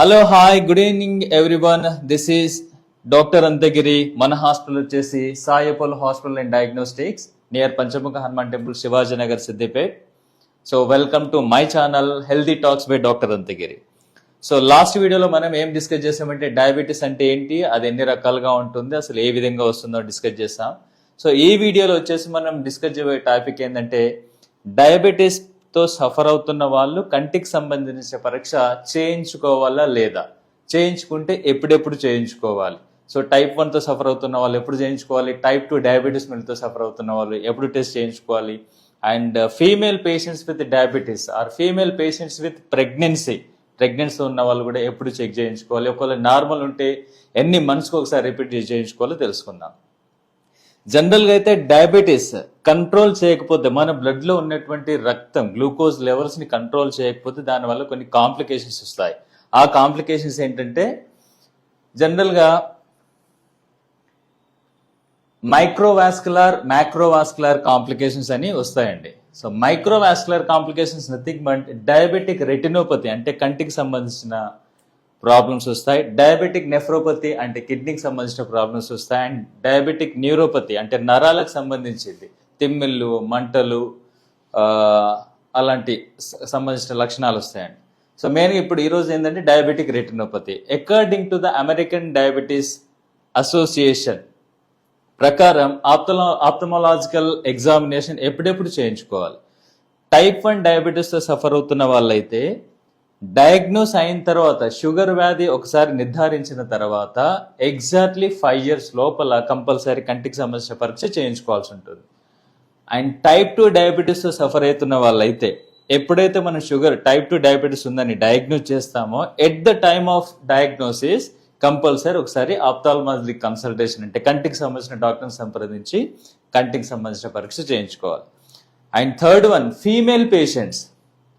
Hello hi good evening everyone this is doctor Anthagiri మన hospital వచ్చేసి Sayapol hospital and diagnostics near Panchamukha Hanuman temple Shivaji Nagar Siddipet so welcome to my channel healthy talks by doctor Anthagiri so last వీడియోలో మనం ఏం discuss చేసామంటే diabetes అంటే ఏంటి అది ఎన్ని రకాలుగా ఉంటుంది అసలు ఏ విధంగా వస్తుందో డిస్కస్ చేసాం. సో ఈ వీడియోలో వచ్చేసి మనం డిస్కస్ చేయబోయే టాపిక్ ఏంటంటే డయాబెటీస్ తో సఫర్ అవుతున్న వాళ్ళు కంటికి సంబంధించిన పరీక్ష చేయించుకోవాలా లేదా? చేయించుకుంటే ఎప్పుడెప్పుడు చేయించుకోవాలి? సో టైప్ వన్తో సఫర్ అవుతున్న వాళ్ళు ఎప్పుడు చేయించుకోవాలి? టైప్ టూ డయాబెటీస్ మిల్తో సఫర్ అవుతున్న వాళ్ళు ఎప్పుడు టెస్ట్ చేయించుకోవాలి? And female patients with diabetes or female patients with pregnancy pregnancy ఉన్న వాళ్ళు కూడా ఎప్పుడు చెక్ చేయించుకోవాలి? ఒకవేళ నార్మల్ ఉంటే ఎన్ని మంత్స్కి ఒకసారి రిపీట్ చేయించుకోవాలో తెలుసుకుందాం. జనరల్గా అయితే డయాబెటీస్ కంట్రోల్ చేయకపోతే మన బ్లడ్లో ఉన్నటువంటి రక్తం గ్లూకోజ్ లెవెల్స్ని కంట్రోల్ చేయకపోతే దానివల్ల కొన్ని కాంప్లికేషన్స్ వస్తాయి. ఆ కాంప్లికేషన్స్ ఏంటంటే జనరల్గా మైక్రోవాస్కులర్ మ్యాక్రోవాస్కులర్ కాంప్లికేషన్స్ అని వస్తాయండి. So microvascular complications nothing but diabetic retinopathy అంటే కంటికి సంబంధించిన ప్రాబ్లమ్స్ వస్తాయి. డయాబెటిక్ నెఫ్రోపతి అంటే కిడ్నీకి సంబంధించిన ప్రాబ్లమ్స్ వస్తాయి. అండ్ డయాబెటిక్ న్యూరోపతి అంటే నరాలకు సంబంధించింది. తిమ్మిళ్ళు మంటలు అలాంటి సంబంధించిన లక్షణాలు వస్తాయండి. సో మెయిన్గా ఇప్పుడు ఈరోజు ఏంటంటే diabetic retinopathy. According to the American diabetes association ప్రకారం ఆప్తలో ఆప్తమలాజికల్ ఎగ్జామినేషన్ ఎప్పుడెప్పుడు చేయించుకోవాలి? టైప్ వన్ డయాబెటీస్తో సఫర్ అవుతున్న వాళ్ళైతే డయాగ్నోస్ అయిన తర్వాత షుగర్ వ్యాధి ఒకసారి నిర్ధారించిన తర్వాత ఎగ్జాక్ట్లీ ఫైవ్ ఇయర్స్ లోపల కంపల్సరీ కంటికి సంబంధించిన పరీక్ష చేయించుకోవాల్సి ఉంటుంది. అండ్ టైప్ టూ డయాబెటీస్తో సఫర్ అవుతున్న వాళ్ళైతే ఎప్పుడైతే మనం షుగర్ టైప్ టూ డయాబెటీస్ ఉందని డయాగ్నోస్ చేస్తామో at the time of diagnosis compulsory ఒకసారి ఆప్తాల్మాలజీ కన్సల్టేషన్ అంటే కంటికి సంబంధించిన డాక్టర్ని సంప్రదించి కంటికి సంబంధించిన పరీక్ష చేయించుకోవాలి. And third one female patients.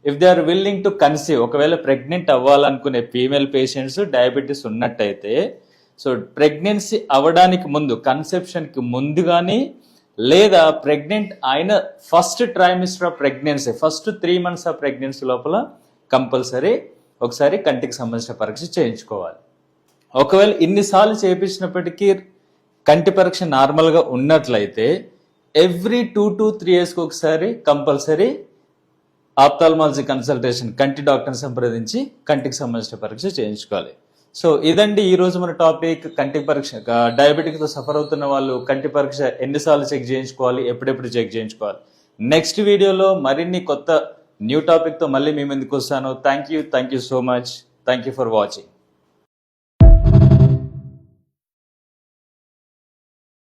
If they are willing to conceive ఒకవేళ ప్రెగ్నెంట్ అవ్వాలనుకునే ఫీమేల్ పేషెంట్స్ డయాబెటీస్ ఉన్నట్టయితే సో ప్రెగ్నెన్సీ అవ్వడానికి ముందు కన్సెప్షన్కి ముందు కానీ లేదా ప్రెగ్నెంట్ అయిన first trimester of pregnancy first three months of pregnancy లోపల కంపల్సరీ ఒకసారి కంటికి సంబంధించిన పరీక్ష చేయించుకోవాలి. ఒకవేళ ఇన్నిసార్లు చేయించినప్పటికీ కంటి పరీక్ష నార్మల్గా ఉన్నట్లయితే ఎవ్రీ టూ టు త్రీ ఇయర్స్కి ఒకసారి కంపల్సరీ ఆప్తాల్మాలజీ కన్సల్టేషన్ కంటి డాక్టర్ని సంప్రదించి కంటికి సంబంధించిన పరీక్ష చేయించుకోవాలి. సో ఇదండి ఈ రోజు మన టాపిక్ కంటి పరీక్ష. డయాబెటిక్తో సఫర్ అవుతున్న వాళ్ళు కంటి పరీక్ష ఎన్నిసార్లు చెక్ చేయించుకోవాలి ఎప్పుడెప్పుడు చెక్ చేయించుకోవాలి. నెక్స్ట్ వీడియోలో మరిన్ని కొత్త న్యూ టాపిక్తో మళ్ళీ మీ ముందుకు వస్తాను. Thank you thank you so much thank you for watching